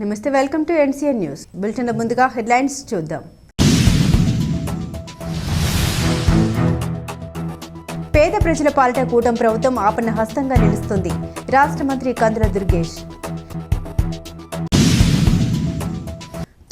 నమస్తే welcome to NCN news. Bulletin ముందుగా headlines చూద్దాం. పేద ప్రజల పాలిట కూటం ప్రభుత్వం ఆపన్న హస్తంగా నిలుస్తుంది. రాష్ట్ర మంత్రి కందుల దుర్గేష్.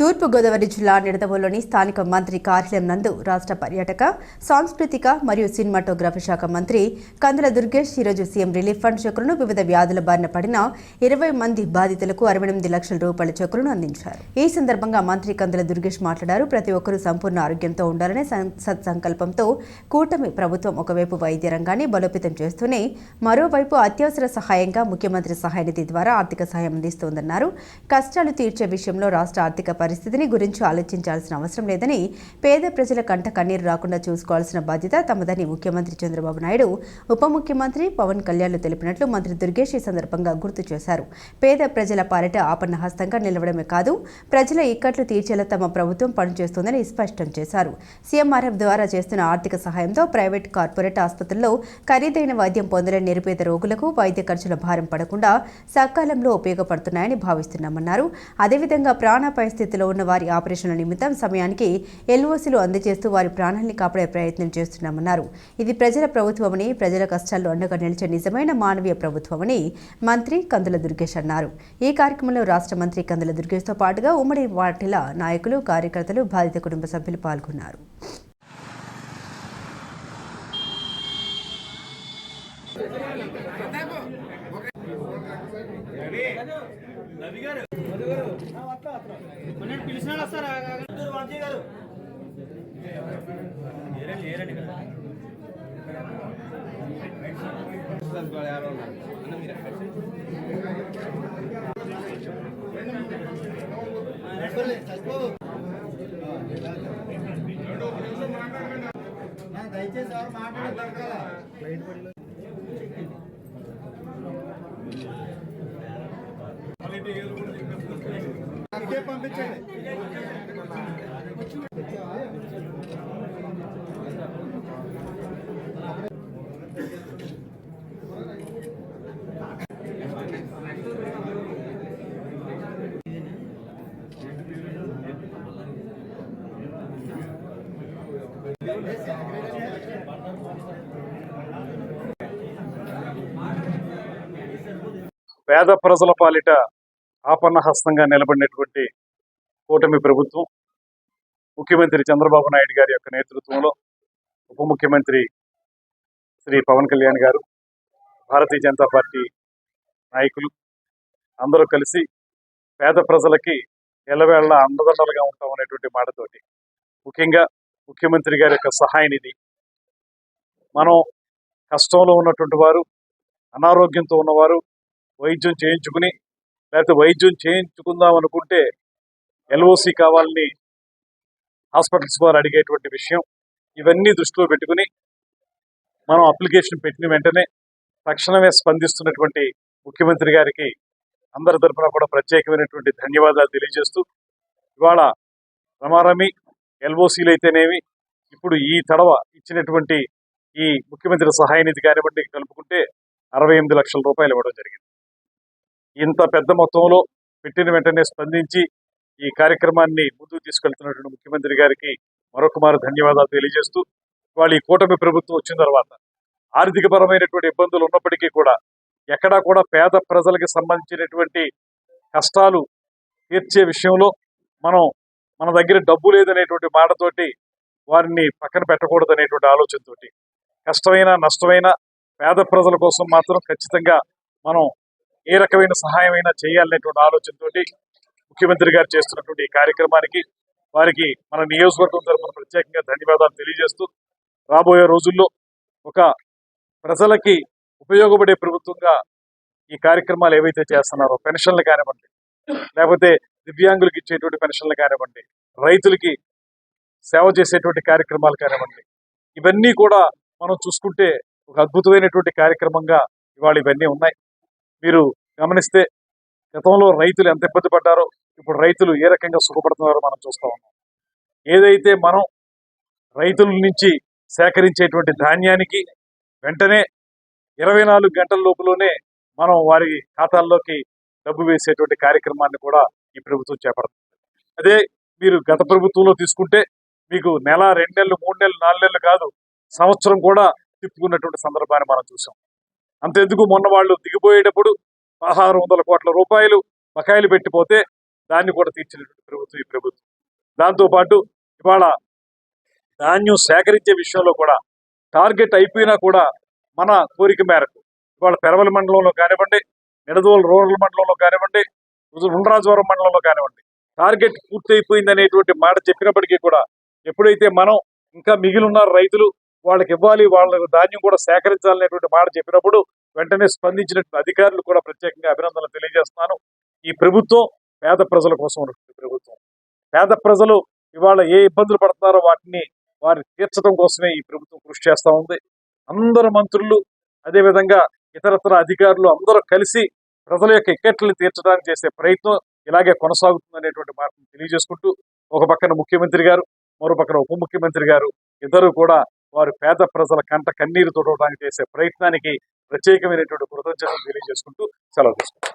తూర్పుగోదావరి జిల్లా నిడదవోలోని స్థానిక మంత్రి కార్యాలయం నందు రాష్ట్ర పర్యాటక సాంస్కృతిక మరియు సినిమాటోగ్రఫీ శాఖ మంత్రి కందుల దుర్గేష్ ఈరోజు సీఎం రిలీఫ్ ఫండ్ చెక్కులను వివిధ వ్యాధుల బారిన పడిన ఇరవై మంది బాధితులకు అరవై ఎనిమిది లక్షల రూపాయల చెక్కులను అందించారు. ఈ సందర్భంగా మంత్రి కందుల దుర్గేష్ మాట్లాడారు. ప్రతి ఒక్కరూ సంపూర్ణ ఆరోగ్యంతో ఉండాలనే సం- సత్సంకల్పంతో కూటమి ప్రభుత్వం ఒకవైపు వైద్య రంగాన్ని బలోపేతం చేస్తూనే మరోవైపు అత్యవసర సహాయంగా ముఖ్యమంత్రి సహాయ నిధి ద్వారా ఆర్థిక సహాయం అందిస్తోందన్నారు. కష్టాలు తీర్చే విషయంలో రాష్ట్ర ఆర్థిక పరిస్థితిని గురించి ఆలోచించాల్సిన అవసరం లేదని పేద ప్రజల కంట కన్నీరు రాకుండా చూసుకోవాల్సిన బాధ్యత తమదని ముఖ్యమంత్రి చంద్రబాబు నాయుడు ఉప ముఖ్యమంత్రి పవన్ కళ్యాణ్ తెలిపినట్లు మంత్రి దుర్గేష్ ఈ సందర్భంగా గుర్తు చేశారు. పేద ప్రజల పాలిట ఆపన్న హస్తంగా నిలవడమే కాదు ప్రజల ఇక్కట్లు తీర్చేలా తమ ప్రభుత్వం పనిచేస్తోందని స్పష్టం చేశారు. సీఎంఆర్ఎఫ్ ద్వారా చేస్తున్న ఆర్థిక సహాయంతో ప్రైవేట్ కార్పొరేట్ ఆసుపత్రుల్లో ఖరీదైన వైద్యం పొందలేని నిరుపేద రోగులకు వైద్య ఖర్చుల భారం పడకుండా సకాలంలో ఉపయోగపడుతున్నాయని భావిస్తున్నామన్నారు. అదేవిధంగా ప్రాణాపాయ స్థితిలో ఉన్న వారి ఆపరేషన్ల నిమిత్తం సమయానికి ఎల్ఓసీలు అందజేస్తూ వారి ప్రాణాల్ని కాపాడే ప్రయత్నం చేస్తున్నామన్నారు. ఇది ప్రజల ప్రభుత్వమని ప్రజల కష్టాల్లో అండగా నిలిచే నిజమైన మానవీయ ప్రభుత్వమని మంత్రి కందుల దుర్గేష్ అన్నారు. ఈ కార్యక్రమంలో రాష్ట్ర మంత్రి కందుల దుర్గేష్తో పాటుగా ఉమ్మడి వాటిల నాయకులు కార్యకర్తలు బాధిత కుటుంబ సభ్యులు పాల్గొన్నారు. దయచేసి ఎవరు మాట్లాడే దొరకాల పంపించండి. పేద ప్రజల పాలిట ఆపన్న హస్తంగా నిలబడినటువంటి కూటమి ప్రభుత్వం ముఖ్యమంత్రి చంద్రబాబు నాయుడు గారి యొక్క నేతృత్వంలో ఉప ముఖ్యమంత్రి శ్రీ పవన్ కళ్యాణ్ గారు భారతీయ జనతా పార్టీ నాయకులు అందరూ కలిసి పేద ప్రజలకి ఎల్లవేళ అండదండలుగా ఉంటాం అనేటువంటి మాటతోటి ముఖ్యంగా ముఖ్యమంత్రి గారి యొక్క సహాయ నిధి. మనం కష్టంలో ఉన్నటువంటి వారు అనారోగ్యంతో ఉన్నవారు వైద్యం చేయించుకుని లేకపోతే వైద్యం చేయించుకుందాం అనుకుంటే ఎల్ఓసి కావాలని హాస్పిటల్స్ వారు అడిగేటువంటి విషయం ఇవన్నీ దృష్టిలో పెట్టుకుని మనం అప్లికేషన్ పెట్టిన వెంటనే తక్షణమే స్పందిస్తున్నటువంటి ముఖ్యమంత్రి గారికి అందరి తరఫున కూడా ప్రత్యేకమైనటువంటి ధన్యవాదాలు తెలియజేస్తూ ఇవాళ రమారమి ఎల్ఓసీలు అయితేనేమి ఇప్పుడు ఈ తడవ ఇచ్చినటువంటి ఈ ముఖ్యమంత్రి సహాయ నిధి కానివ్వండి కలుపుకుంటే అరవై ఎనిమిది లక్షల రూపాయలు ఇవ్వడం జరిగింది. ఇంత పెద్ద మొత్తంలో పెట్టిన వెంటనే స్పందించి ఈ కార్యక్రమాన్ని ముందుకు తీసుకెళ్తున్నటువంటి ముఖ్యమంత్రి గారికి మరొకమారు ధన్యవాదాలు తెలియజేస్తూ వాళ్ళ ఈ కూటమి ప్రభుత్వం వచ్చిన తర్వాత ఆర్థిక పరమైనటువంటి ఇబ్బందులు ఉన్నప్పటికీ కూడా ఎక్కడా కూడా పేద ప్రజలకు సంబంధించినటువంటి కష్టాలు తీర్చే విషయంలో మనం మన దగ్గర డబ్బు లేదనేటువంటి మాటతోటి వారిని పక్కన పెట్టకూడదు అనేటువంటి ఆలోచనతోటి కష్టమైన నష్టమైన పేద ప్రజల కోసం మాత్రం ఖచ్చితంగా మనం ఏ రకమైన సహాయమైనా చేయాలనేటువంటి ఆలోచనతోటి ముఖ్యమంత్రి గారు చేస్తున్నటువంటి ఈ కార్యక్రమానికి వారికి మన నియోజకవర్గం తరఫున ప్రత్యేకంగా ధన్యవాదాలు తెలియజేస్తూ రాబోయే రోజుల్లో ఒక ప్రజలకి ఉపయోగపడే ప్రభుత్వంగా ఈ కార్యక్రమాలు ఏవైతే చేస్తున్నారో పెన్షన్లు కానివ్వండి లేకపోతే దివ్యాంగులకు ఇచ్చేటువంటి పెన్షన్లు కానివ్వండి రైతులకి సేవ చేసేటువంటి కార్యక్రమాలు కానివ్వండి ఇవన్నీ కూడా మనం చూసుకుంటే ఒక అద్భుతమైనటువంటి కార్యక్రమంగా ఇవాళ ఇవన్నీ ఉన్నాయి. మీరు గమనిస్తే గతంలో రైతులు ఎంత ఇబ్బంది పడ్డారో ఇప్పుడు రైతులు ఏ రకంగా సుఖపడుతున్నారో మనం చూస్తూ ఉన్నాం. ఏదైతే మనం రైతుల నుంచి సేకరించేటువంటి ధాన్యానికి వెంటనే ఇరవై నాలుగు గంటల లోపులోనే మనం వారి ఖాతాల్లోకి డబ్బు వేసేటువంటి కార్యక్రమాన్ని కూడా ఈ ప్రభుత్వం చేపడుతుంది. అదే మీరు గత ప్రభుత్వంలో తీసుకుంటే మీకు నెల రెండు నెలలు మూడు నెలలు నాలుగు నెలలు కాదు సంవత్సరం కూడా తిప్పుకున్నటువంటి సందర్భాన్ని మనం చూసాం. అంతెందుకు? మొన్న వాళ్ళు దిగిపోయేటప్పుడు పదహారు వందల కోట్ల రూపాయలు బకాయిలు పెట్టిపోతే దాన్ని కూడా తీర్చినటువంటి ప్రభుత్వం ఈ ప్రభుత్వం. దాంతోపాటు ఇవాళ ధాన్యం సేకరించే విషయంలో కూడా టార్గెట్ అయిపోయినా కూడా మన కోరిక మేరకు ఇవాళ పెరవల మండలంలో కానివ్వండి నిడదోలు రూరల్ మండలంలో కానివ్వండి ఉండ్రాజవరం మండలంలో కానివ్వండి టార్గెట్ పూర్తయిపోయింది అనేటువంటి మాట చెప్పినప్పటికీ కూడా ఎప్పుడైతే మనం ఇంకా మిగిలిన రైతులు వాళ్ళకి ఇవ్వాలి వాళ్ళ ధాన్యం కూడా సేకరించాలనేటువంటి మాట చెప్పినప్పుడు వెంటనే స్పందించినటువంటి అధికారులు కూడా ప్రత్యేకంగా అభినందనలు తెలియజేస్తున్నాను. ఈ ప్రభుత్వం పేద ప్రజల కోసం ఉన్నటువంటి ప్రభుత్వం. పేద ప్రజలు ఇవాళ ఏ ఇబ్బందులు పడుతున్నారో వాటిని వారి తీర్చడం కోసమే ఈ ప్రభుత్వం కృషి చేస్తూ ఉంది. అందరు మంత్రులు అదేవిధంగా ఇతరతర అధికారులు అందరూ కలిసి ప్రజల యొక్క ఇక్కట్లను తీర్చడానికి చేసే ప్రయత్నం ఇలాగే కొనసాగుతుంది అనేటువంటి మాటను తెలియజేసుకుంటూ ఒక పక్కన ముఖ్యమంత్రి గారు మరో పక్కన ఉప ముఖ్యమంత్రి గారు ఇద్దరు కూడా వారి పేద ప్రజల కంట కన్నీరు తొడవడానికి చేసే ప్రయత్నానికి ప్రత్యేకమైనటువంటి కృతజ్ఞతలు తెలియజేసుకుంటూ సెలవు తీసుకుంటాం